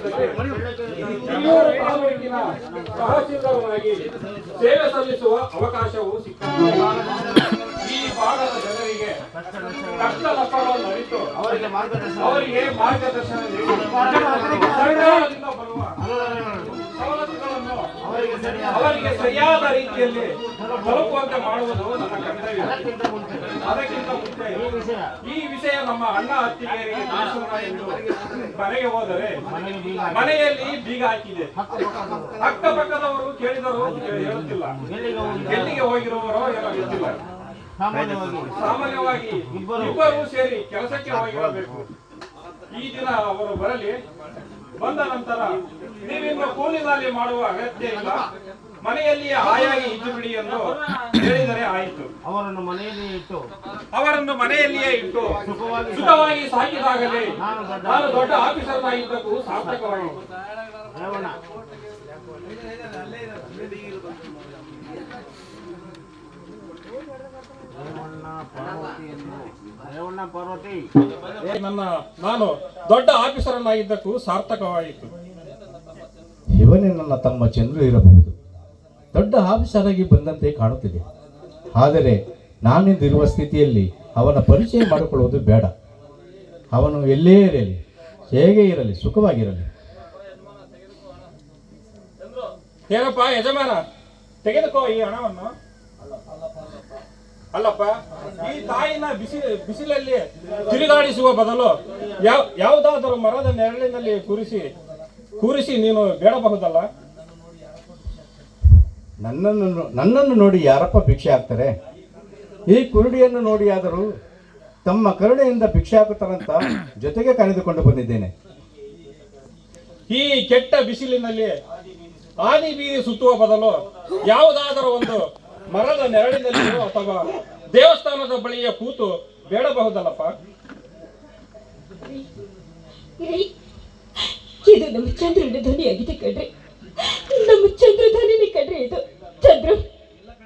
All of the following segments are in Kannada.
ಹಿರಿಯೂರು ತಾಲೂಕಿನ ತಹಸೀಲ್ದಾರನಾಗಿ ಸೇವೆ ಸಲ್ಲಿಸುವ ಅವಕಾಶವು ಸಿಕ್ಕಿತು ಈ ಭಾಗದ ಜನರಿಗೆ ಕಷ್ಟ ನಷ್ಟಗಳನ್ನು ಅರಿತು ಅವರಿಗೆ ಮಾರ್ಗದರ್ಶನ ನೀಡಿ. ಸರ್ಕಾರದಿಂದ ಬರುವ ಅವರಿಗೆ ಸರಿಯಾದ ರೀತಿಯಲ್ಲಿ ತಲುಪುವಂತೆ ಮಾಡುವುದು ನಮ್ಮ ಕರ್ತವ್ಯ. ಅದಕ್ಕಿಂತ ಮುಂಚೆ. ಈ ವಿಷಯ. ನಮ್ಮ ಅಣ್ಣ ಅತ್ತಿಗೆಯರಿಗೆ ತಿಳಿಸೋಣ ಎಂದು ಮನೆಗೆ ಹೋದರೆ ಮನೆಯಲ್ಲಿ ಬೀಗ ಹಾಕಿದೆ. ಅಕ್ಕಪಕ್ಕದವರು ಕೇಳಿದರು ಹೇಳುತ್ತಿಲ್ಲ. ಎಲ್ಲಿಗೆ ಹೋಗಿರುವವರೋ ಏನೋ ಗೊತ್ತಿಲ್ಲ. ಸಾಮಾನ್ಯವಾಗಿ ಸಾಮಾನ್ಯವಾಗಿ ಇಬ್ಬರು ಸೇರಿ ಕೆಲಸಕ್ಕೆ ಹೋಗಿರಬೇಕು. ಈ ದಿನ ಅವರು ಬರಲಿ. ಬಂದ ನಂತರ ನೀವಿನ್ನು ಕೂಲಿನಲ್ಲಿ ಮಾಡುವ ಅಗತ್ಯ ಇಲ್ಲ. ಮನೆಯಲ್ಲಿಯೇ ಹಾಯಾಗಿ ಇದ್ದು ಬಿಡಿ ಎಂದು ಹೇಳಿದರೆ ಆಯಿತು. ಅವರನ್ನು ಮನೆಯಲ್ಲಿ ಇಟ್ಟು ಅವರನ್ನು ಮನೆಯಲ್ಲಿಯೇ ಇಟ್ಟು ಸುಖವಾಗಿ ಸಾಕಿದಾಗಲೇ ನಾನು ದೊಡ್ಡ ಆಫೀಸರ್ ದೊಡ್ಡ ಸಾರ್ಥಕವಾಗಿ. ಸಾರ್ಥಕವಾಯಿತು ನನ್ನ ನಾನು ದೊಡ್ಡ ಆಫೀಸರನ್ನಾಗಿದ್ದಕ್ಕೂ ಸಾರ್ಥಕವಾಯಿತು. ಇವನೇ ನನ್ನ ತಮ್ಮ ಚಂದ್ರು ಇರಬಹುದು. ದೊಡ್ಡ ಆಫೀಸರ್ ಆಗಿ ಬಂದಂತೆ ಕಾಣುತ್ತಿದೆ. ಆದರೆ ನಾನಿಂದಿರುವ ಸ್ಥಿತಿಯಲ್ಲಿ ಅವನ ಪರಿಚಯ ಮಾಡಿಕೊಳ್ಳುವುದು ಬೇಡ. ಅವನು ಎಲ್ಲೇ ಇರಲಿ ಹೇಗೆ ಇರಲಿ ಸುಖವಾಗಿರಲಿ. ಏನಪ್ಪ ಯಜಮಾನ ತೆಗೆದುಕೋ ಈ ಹಣವನ್ನು. ಅಲ್ಲಪ್ಪ ಈ ತಾಯಿನ ಬಿಸಿ ಬಿಸಿಲಲ್ಲಿ ತಿರುಗಾಡಿಸುವ ಬದಲು ಯಾವ ಯಾವುದಾದರೂ ಮರದ ನೆರಳಿನಲ್ಲಿ ಕೂರಿಸಿ ಕೂರಿಸಿ ನೀನು ಬೇಡಬಹುದಲ್ಲ? ನನ್ನನ್ನು ನನ್ನನ್ನು ನೋಡಿ ಯಾರಪ್ಪ ಭಿಕ್ಷೆ ಹಾಕ್ತಾರೆ? ಈ ಕುರುಡಿಯನ್ನು ನೋಡಿ ಆದರೂ ತಮ್ಮ ಕರುಣೆಯಿಂದ ಭಿಕ್ಷೆ ಹಾಕುತ್ತಾರಂತ ಜೊತೆಗೆ ಕರೆದುಕೊಂಡು ಬಂದಿದ್ದೇನೆ. ಈ ಕೆಟ್ಟ ಬಿಸಿಲಿನಲ್ಲಿ ಆದಿ ಬೀದಿ ಸುತ್ತುವ ಬದಲು ಯಾವುದಾದರೂ ಒಂದು ಮರದ ನೆರಳಿನಲ್ಲಿಯೋ ಅಥವಾ ದೇವಸ್ಥಾನದ ಬಳಿಯ ಕೂತು ಬೇಡಬಹುದಲ್ಲಪ್ಪ? ಇದು ನಮ್ಮ ಚಂದ್ರನ ಧ್ವನಿಯಾಗಿದೆ ಕಣ್ರಿ. ನಮ್ಮ ಚಂದ್ರ ಧ್ವನಿ ಕಣ್ರಿ ಇದು. ಚಂದ್ರ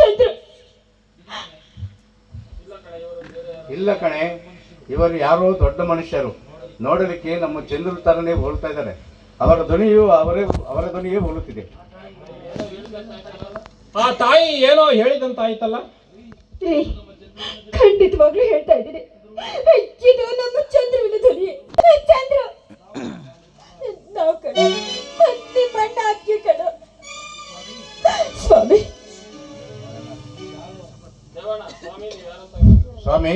ಚಂದ್ರ. ಇಲ್ಲ ಕಣೆ ಇವರು ಯಾರೋ ದೊಡ್ಡ ಮನುಷ್ಯರು. ನೋಡಲಿಕ್ಕೆ ನಮ್ಮ ಚಂದ್ರ ತರನೇ ಹೋಲ್ತಾ ಇದ್ದಾರೆ. ಅವರ ಧ್ವನಿಯು ಅವರೇ ಅವರ ಧ್ವನಿಯೇ ಹೋಲುತ್ತಿದೆ. ಆ ತಾಯಿ ಏನೋ ಹೇಳಿದಂತ ಆಯ್ತಲ್ಲ ಖಂಡಿತವಾಗ್ಲೂ ಹೇಳ್ತಾ ಇದ್ದೀನಿ. ಇದು ನಮ್ಮ ಚಂದ್ರವಿನ ಧ್ವನಿ. ಚಂದ್ರ! ನಾವು ಕಣ ಹತ್ತಿ ಬಣ್ಣ ಹಾಕಿ ಕಣ. ಸ್ವಾಮಿ. ಸ್ವಾಮಿ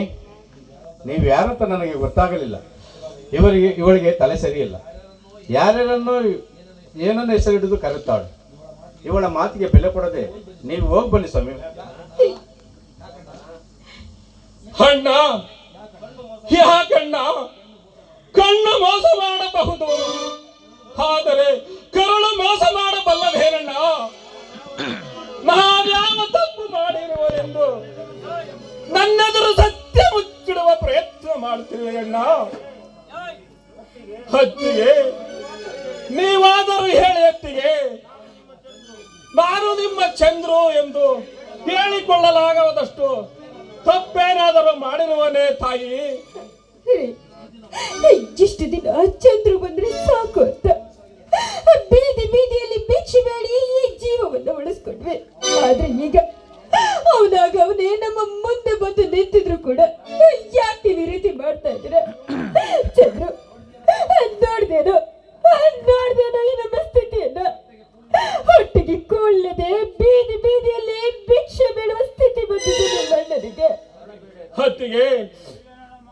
ನೀವು ಯಾರಂತ ನನಗೆ ಗೊತ್ತಾಗಲಿಲ್ಲ. ಇವರಿಗೆ ಇವಳಿಗೆ ತಲೆ ಸರಿಯಿಲ್ಲ. ಯಾರ್ಯಾರನ್ನು ಏನನ್ನ ಹೆಸರಿಡಿದು ಕರೆತಾಳು. ಇವಳ ಮಾತಿಗೆ ಬೆಲೆ ಕೊಡದೆ ನೀವು ಹೋಗಿ ಬನ್ನಿ ಸ್ವಾಮಿ. ಅಣ್ಣ, ಯಾಕಣ್ಣ? ಕಣ್ಣು ಮೋಸ ಮಾಡಬಹುದು. ಆದರೆ ಕರುಳು ಮೋಸ ಮಾಡಬಲ್ಲದೇನಣ್ಣ ನಾವ್ಯಾವ ತಪ್ಪು ಮಾಡಿರುವರೆಂದು ನನ್ನೆದುರು ಸತ್ಯ ಮುಚ್ಚಿಡುವ ಪ್ರಯತ್ನ ಮಾಡುತ್ತಿರುವೆ ಅಣ್ಣ. ಹತ್ತಿಗೆ ನೀವಾದರೂ ಹೇಳಿ ನಾನು ನಿಮ್ಮ ಚಂದ್ರು ಎಂದು ಹೇಳಿಕೊಳ್ಳಲಾಗದಷ್ಟು ತಪ್ಪೇನಾದರೂ ಮಾಡಿರುವನೇ ತಾಯಿ. ಇಷ್ಟು ದಿನ ಚಂದ್ರು ಬಂದ್ರೆ ಸಾಕು ಅಂತ. ಬೀದಿ ಬೀದಿಯಲ್ಲಿ ಭಿಕ್ಷೆ ಬೇಡಿ ಈ ಜೀವವನ್ನು ಉಳಿಸ್ಕೊಂಡ್ವಿ. ಆದ್ರೆ ಈಗ ಅವನಾಗ ಅವನೇ ನಮ್ಮ ಮುಂದೆ ಬಂದು ನಿಂತಿದ್ರು ಕೂಡ ಯಾಕೆ ಈ ರೀತಿ ಮಾಡ್ತಾ ಇದ್ರೆ ಚಂದ್ರು ನೋಡ್ದೇನೋ ಈ ನಮ್ಮ ಸ್ಥಿತಿಯನ್ನ ಹೊಟ್ಟಿಗೆ ಕೊಳ್ಳದೆ ಬೀದಿ ಬೀದಿಯಲ್ಲಿ ಭಿಕ್ಷೆ ಬೇಡುವ ಸ್ಥಿತಿ ಬಂದಿದೆ ನಮ್ಮ ಅಣ್ಣನಿಗೆ ಹತ್ತಿಗೆ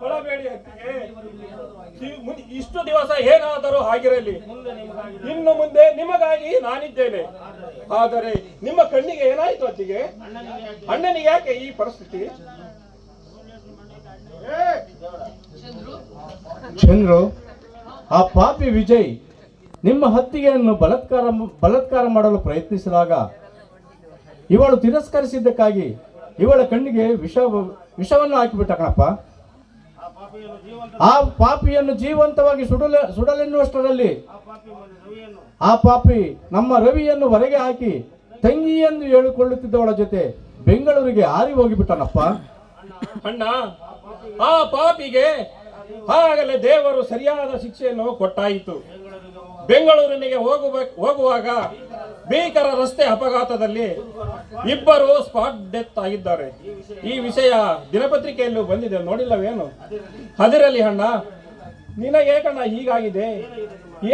ಒಳಬೇಡಿ ಹತ್ತಿಗೆ. ಈ ಮುನ್- ಇಷ್ಟು ದಿವಸ ಏನಾದರೂ ಆಗಿರಲಿ ಇನ್ನು ಮುಂದೆ ನಿಮಗಾಗಿ ನಾನಿದ್ದೇನೆ. ಆದರೆ ನಿಮ್ಮ ಕಣ್ಣಿಗೆ ಏನಾಯ್ತು ಅತ್ತಿಗೆ ಅಣ್ಣನಿಗೆ ಯಾಕೆ ಈ ಪರಿಸ್ಥಿತಿ? ಚಂದ್ರು ಆ ಪಾಪಿ ವಿಜಯ್ ನಿಮ್ಮ ಹತ್ತಿಗೆಯನ್ನು ಬಲತ್ಕಾರ ಬಲತ್ಕಾರ ಮಾಡಲು ಪ್ರಯತ್ನಿಸಿದಾಗ ಇವಳು ತಿರಸ್ಕರಿಸಿದ್ದಕ್ಕಾಗಿ ಇವಳ ಕಣ್ಣಿಗೆ ವಿಷ, ವಿಷವನ್ನು ಹಾಕಿಬಿಟ್ಟ ಕಣಪ್ಪ. ಆ ಪಾಪಿಯನ್ನು ಜೀವಂತವಾಗಿ ಸುಡಲೆ, ಸುಡಲೆನ್ನುವಷ್ಟರಲ್ಲಿ ಆ ಪಾಪಿ ಆ ಪಾಪಿ ನಮ್ಮ ರವಿಯನ್ನು ಹೊರಗೆ ಹಾಕಿ ತಂಗಿ ಎಂದು ಹೇಳಿಕೊಳ್ಳುತ್ತಿದ್ದವಳ ಜೊತೆ ಬೆಂಗಳೂರಿಗೆ ಹಾರಿ ಹೋಗಿಬಿಟ್ಟನಪ್ಪ. ಅಣ್ಣ, ಆ ಪಾಪಿಗೆ ಆಗಲೇ ದೇವರು ಸರಿಯಾದ ಶಿಕ್ಷೆಯನ್ನು ಕೊಟ್ಟಾಯಿತು. ಬೆಂಗಳೂರಿನಿಗೆ ಹೋಗಬೇಕು ಹೋಗುವಾಗ ಭೀಕರ ರಸ್ತೆ ಅಪಘಾತದಲ್ಲಿ ಇಬ್ಬರು ಸ್ಪಾಟ್ ಡೆತ್ ಆಗಿದ್ದಾರೆ. ಈ ವಿಷಯ ದಿನಪತ್ರಿಕೆಯಲ್ಲೂ ಬಂದಿದೆ. ನೋಡಿಲ್ಲವೇನು? ಹದಿರಲಿ ಅಣ್ಣ, ನಿನಗೆ ಕಣ್ಣ, ಹೀಗಾಗಿದೆ.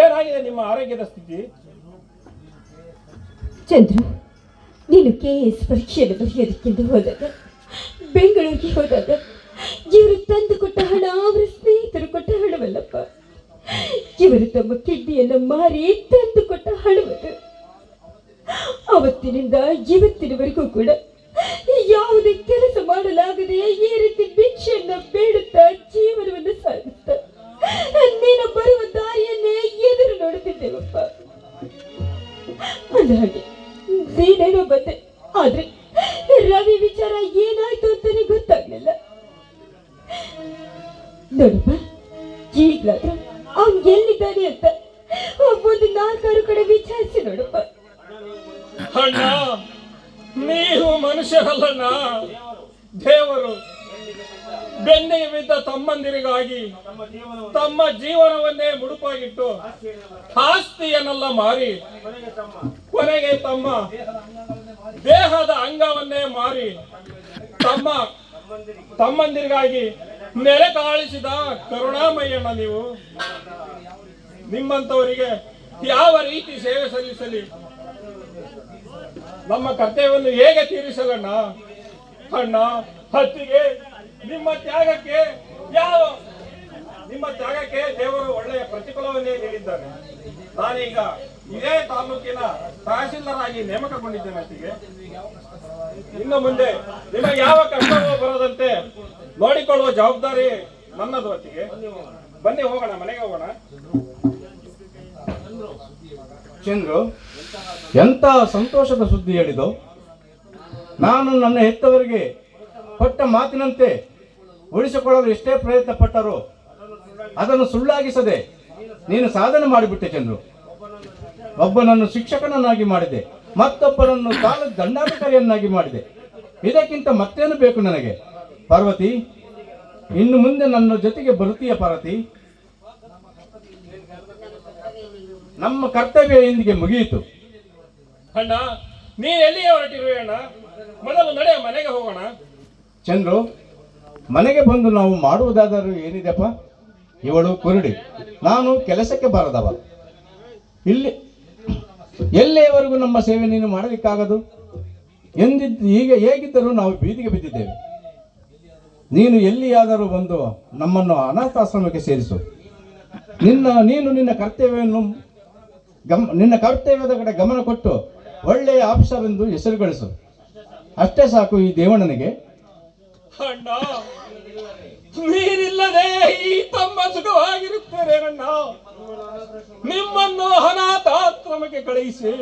ಏನಾಗಿದೆ ನಿಮ್ಮ ಆರೋಗ್ಯದ ಸ್ಥಿತಿ? ಚಂದ್ರ, ನೀನು ಕೆ ಎಸ್ ಪರೀಕ್ಷೆಯನ್ನು ಬರೆಯೋದಕ್ಕೆಂದು ಹೋದಾಗ ಬೆಂಗಳೂರಿಗೆ ಹೋದಾಗ ಇವರು ತಂದು ಕೊಟ್ಟ ಹಣ, ಅವರ ಸ್ನೇಹಿತರು ಕೊಟ್ಟ ಹಣವಲ್ಲಪ್ಪ ಇವರು ತಮ್ಮ ಕಿಡ್ನಿಯನ್ನು ಮಾರಿ ತಂದು ಕೊಟ್ಟ ಹಣವದು ಅವತ್ತಿನಿಂದ ಇವತ್ತಿನವರೆಗೂ ಕೂಡ ಯಾವುದೇ ಕೆಲಸ ಮಾಡಲಾಗದೆ ಈ ರೀತಿ ಭಿಕ್ಷೆಯನ್ನ ಬೇಡುತ್ತಾ ಜೀವನವನ್ನು ಸಾಗುತ್ತ ನೀನು ಬರುವ ದಾರಿಯನ್ನೇ ಎದುರು ನೋಡುತ್ತಿದ್ದೇವಪ್ಪ. ಅಂದಹಾಗೆ ನೀನೇನೋ ಬಂದೆ, ಆದ್ರೆ ರವಿ ವಿಚಾರ ಏನಾಯ್ತು ಅಂತಾನೆ ಗೊತ್ತಾಗ್ಲಿಲ್ಲ. ನೋಡಪ್ಪ ಅವ್ನ್ ಎಲ್ಲಿದ್ದಾನೆ ಅಂತ ಒಂದು ನಾಲ್ಕಾರು ಕಡೆ ವಿಚಾರಿಸಿ ನೋಡಪ್ಪ. ಅಣ್ಣ, ನೀವು ಮನುಷ್ಯರಲ್ಲಣ್ಣ. ದೇವರು ಬೆನ್ನಿಗೆ ಬಿದ್ದ ತಮ್ಮಂದಿರಿಗಾಗಿ ತಮ್ಮ ಜೀವನವನ್ನೇ ಮುಡುಪಾಗಿಟ್ಟು ಆಸ್ತಿಯನ್ನೆಲ್ಲ ಮಾರಿ ಕೊನೆಗೆ ತಮ್ಮ ದೇಹದ ಅಂಗವನ್ನೇ ಮಾರಿ ತಮ್ಮ ತಮ್ಮಂದಿರಿಗಾಗಿ ನೆಲೆ ತಾಳಿಸಿದ ಕರುಣಾಮಯ್ಯಣ್ಣ ನೀವು. ನಿಮ್ಮಂತವರಿಗೆ ಯಾವ ರೀತಿ ಸೇವೆ ಸಲ್ಲಿಸಲಿ? ನಮ್ಮ ಕರ್ತವ್ಯವನ್ನು ಹೇಗೆ ತೀರಿಸಲಣ್ಣ? ಅಣ್ಣ, ಹತ್ತಿಗೆ, ನಿಮ್ಮ ತ್ಯಾಗಕ್ಕೆ ಯಾವ, ನಿಮ್ಮ ತ್ಯಾಗಕ್ಕೆ ದೇವರು ಒಳ್ಳೆಯ ಪ್ರತಿಫಲವನ್ನೇ ನೀಡಿದ್ದಾರೆ. ನಾನೀಗ ಇದೇ ತಾಲೂಕಿನ ತಹಸೀಲ್ದಾರ್ ಆಗಿ ನೇಮಕಗೊಂಡಿದ್ದೇನೆ ಅತ್ತಿಗೆ. ಇನ್ನು ಮುಂದೆ ನಿಮಗೆ ಯಾವ ಕಷ್ಟವೂ ಬರದಂತೆ ನೋಡಿಕೊಳ್ಳುವ ಜವಾಬ್ದಾರಿ ನನ್ನದು ಹೊತ್ತಿಗೆ ಬನ್ನಿ ಹೋಗೋಣ, ಮನೆಗೆ ಹೋಗೋಣ. ಚಂದ್ರು ಎಂತ ಸಂತೋಷದ ಸುದ್ದಿ ಹೇಳಿದೋ? ನಾನು ನನ್ನ ಹೆತ್ತವರಿಗೆ ಕೊಟ್ಟ ಮಾತಿನಂತೆ ಉಳಿಸಿಕೊಳ್ಳಲು ಎಷ್ಟೇ ಪ್ರಯತ್ನ ಪಟ್ಟರು ಅದನ್ನು ಸುಳ್ಳಾಗಿಸದೆ ನೀನು ಸಾಧನೆ ಮಾಡಿಬಿಟ್ಟೆ ಚಂದ್ರು. ಒಬ್ಬನನ್ನು ಶಿಕ್ಷಕನನ್ನಾಗಿ ಮಾಡಿದೆ. ಮತ್ತೊಬ್ಬನನ್ನು ಕಾಲ ದಂಡಾಧಿಕಾರಿಯನ್ನಾಗಿ ಮಾಡಿದೆ. ಇದಕ್ಕಿಂತ ಮತ್ತೇನು ಬೇಕು ನನಗೆ? ಪಾರ್ವತಿ ಇನ್ನು ಮುಂದೆ ನನ್ನ ಜೊತೆಗೆ ಬರುತ್ತೀಯ ಪಾರ್ವತಿ? ನಮ್ಮ ಕರ್ತವ್ಯ ಇಂದಿಗೆ ಮುಗಿಯಿತು. ಅಣ್ಣ ನೀನ್ ಎಲ್ಲಿಗೆ ಹೊರಟಿರುವೆ ಅಣ್ಣ? ಮೊದಲು ನಡೆಯ ಮನೆಗೆ ಹೋಗೋಣ. ಚಂದ್ರು ಮನೆಗೆ ಬಂದು ನಾವು ಮಾಡುವುದಾದರೂ ಏನಿದೆಪ್ಪ ಇವಳು ಕುರುಡಿ. ನಾನು ಕೆಲಸಕ್ಕೆ ಬಾರದವ. ಇಲ್ಲಿ ಎಲ್ಲಿಯವರೆಗೂ ನಮ್ಮ ಸೇವೆ ನೀನು ಮಾಡಲಿಕ್ಕಾಗದು? ಎಂದಿದ್ದು ಈಗ ಹೇಗಿದ್ದರೂ ನಾವು ಬೀದಿಗೆ ಬಿದ್ದಿದ್ದೇವೆ. ನೀನು ಎಲ್ಲಿಯಾದರೂ ಬಂದು ನಮ್ಮನ್ನು ಅನಾಥಾಶ್ರಮಕ್ಕೆ ಸೇರಿಸು. ನಿನ್ನ, ನೀನು ನಿನ್ನ ಕರ್ತವ್ಯವನ್ನು ಗಮ್, ನಿನ್ನ ಕರ್ತವ್ಯದ ಕಡೆ ಗಮನ ಕೊಟ್ಟು ಒಳ್ಳೆಯ ಆಫೀಸರ್ ಎಂದು ಹೆಸರು ಗಳಿಸು ಅಷ್ಟೇ ಸಾಕು ಈ ದೇವಣ್ಣನಿಗೆ. ಅಣ್ಣ ನೀನಿಲ್ಲದೆ ಈ ತಮ್ಮ ಸುಖವಾಗಿರುತ್ತೇನೆ ಅಣ್ಣ. ನಿಮ್ಮನ್ನು ಅನಾಥಾಶ್ರಮಕ್ಕೆ ಕಳುಹಿಸಿ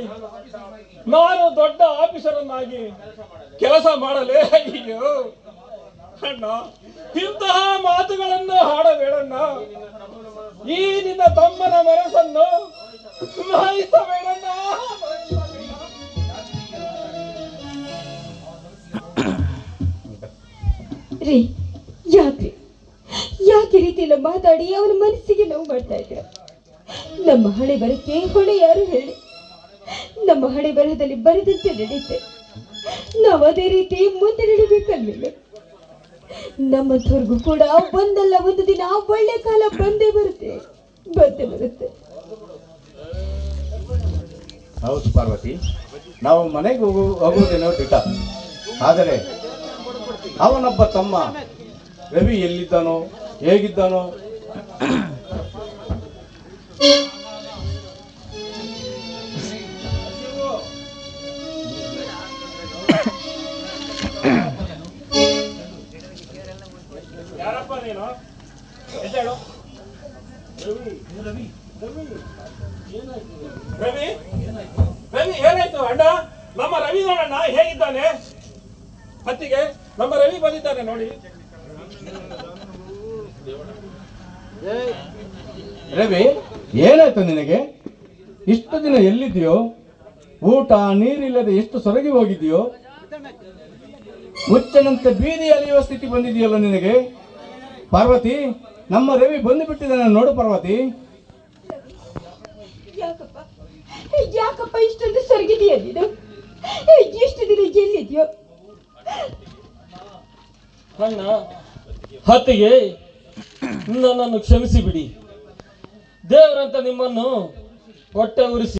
ನಾನು ದೊಡ್ಡ ಆಫೀಸರನ್ನಾಗಿ ಕೆಲಸ ಮಾಡಲೇ ಅಯ್ಯೋ ಅಣ್ಣ, ಇಂತಹ ಮಾತುಗಳನ್ನು ಹಾಡಬೇಡಣ್ಣ. ಈ ನಿನ್ನ ತಮ್ಮನ ಮನಸ್ಸನ್ನು ಮಾಯಿಸಬೇಡಣ್ಣ ರೀ ಯಾಕೆ ಯಾಕೆ ರೀತಿಯಲ್ಲಿ ಮಾತಾಡಿ? ಅವನ ಮನಸ್ಸಿಗೆ ನೋವು ಮಾಡ್ತಾ ಇದ್ದೀರ? ನಮ್ಮ ಹಳೆ ಬರಕ್ಕೆ ಹೊಣೆ ಯಾರು ಹೇಳಿ? ನಮ್ಮ ಹಳೆ ಬರಹದಲ್ಲಿ ಬರೆದಂತೆ ನಡೆಯುತ್ತೆ ನಾವು ಅದೇ ರೀತಿ ಮುಂದೆ ನಮ್ಮ ನಮ್ಮಂಥವ್ರಿಗೂ ಕೂಡ ಒಂದಲ್ಲ ಒಂದು ದಿನ ಒಳ್ಳೆ ಕಾಲ ಬಂದೇ ಬರುತ್ತೆ ಬಂದೇ ಬರುತ್ತೆ. ಹೌದು ಪಾರ್ವತಿ, ನಾವು ಮನೆಗೆ ಹೋಗು, ಹೋಗುವುದೇನೋ ದಿಟ ಆದರೆ ಅವನೊಬ್ಬ ತಮ್ಮ, ರವಿ ಎಲ್ಲಿದ್ದಾನೋ, ಹೇಗಿದ್ದಾನೋ ರವಿ ರವಿ ಏನಾಯ್ತು? ಅಣ್ಣ ನಮ್ಮ ರವಿ ನೋಡಣ್ಣ ಹೇಗಿದ್ದಾನೆ? ಹತ್ತಿಗೆ ನಮ್ಮ ರವಿ ಬಂದಿದ್ದಾನೆ ನೋಡಿ. ರವಿ ಏನಾಯ್ತು ನಿನಗೆ? ಇಷ್ಟು ದಿನ ಎಲ್ಲಿದೆಯೋ ಊಟ ನೀರಿಲ್ಲದೆ ಎಷ್ಟು ಸೊರಗಿ ಹೋಗಿದೆಯೋ ಮುಚ್ಚನಂತೆ ಬೀದಿ ಅಲಿಯುವ ಸ್ಥಿತಿ ಬಂದಿದೆಯಲ್ಲ ನಿನಗೆ? ಪಾರ್ವತಿ ನಮ್ಮ ರವಿ ಬಂದು ಬಿಟ್ಟಿದ್ದಾನೆ ನೋಡು ಪಾರ್ವತಿ. ಯಾಕಪ್ಪ? ಇಷ್ಟೊಂದು ಸೊರಗಿದೆಯಾ ನೀನು? ಎಷ್ಟು ದಿನ ಎಲ್ಲಿದ್ಯೋ ಅಣ್ಣ ಹತ್ತಿಗೆ ನನ್ನನ್ನು ಕ್ಷಮಿಸಿ ಬಿಡಿ ದೇವರಂತ ನಿಮ್ಮನ್ನು ಹೊಟ್ಟೆ ಉರಿಸಿ.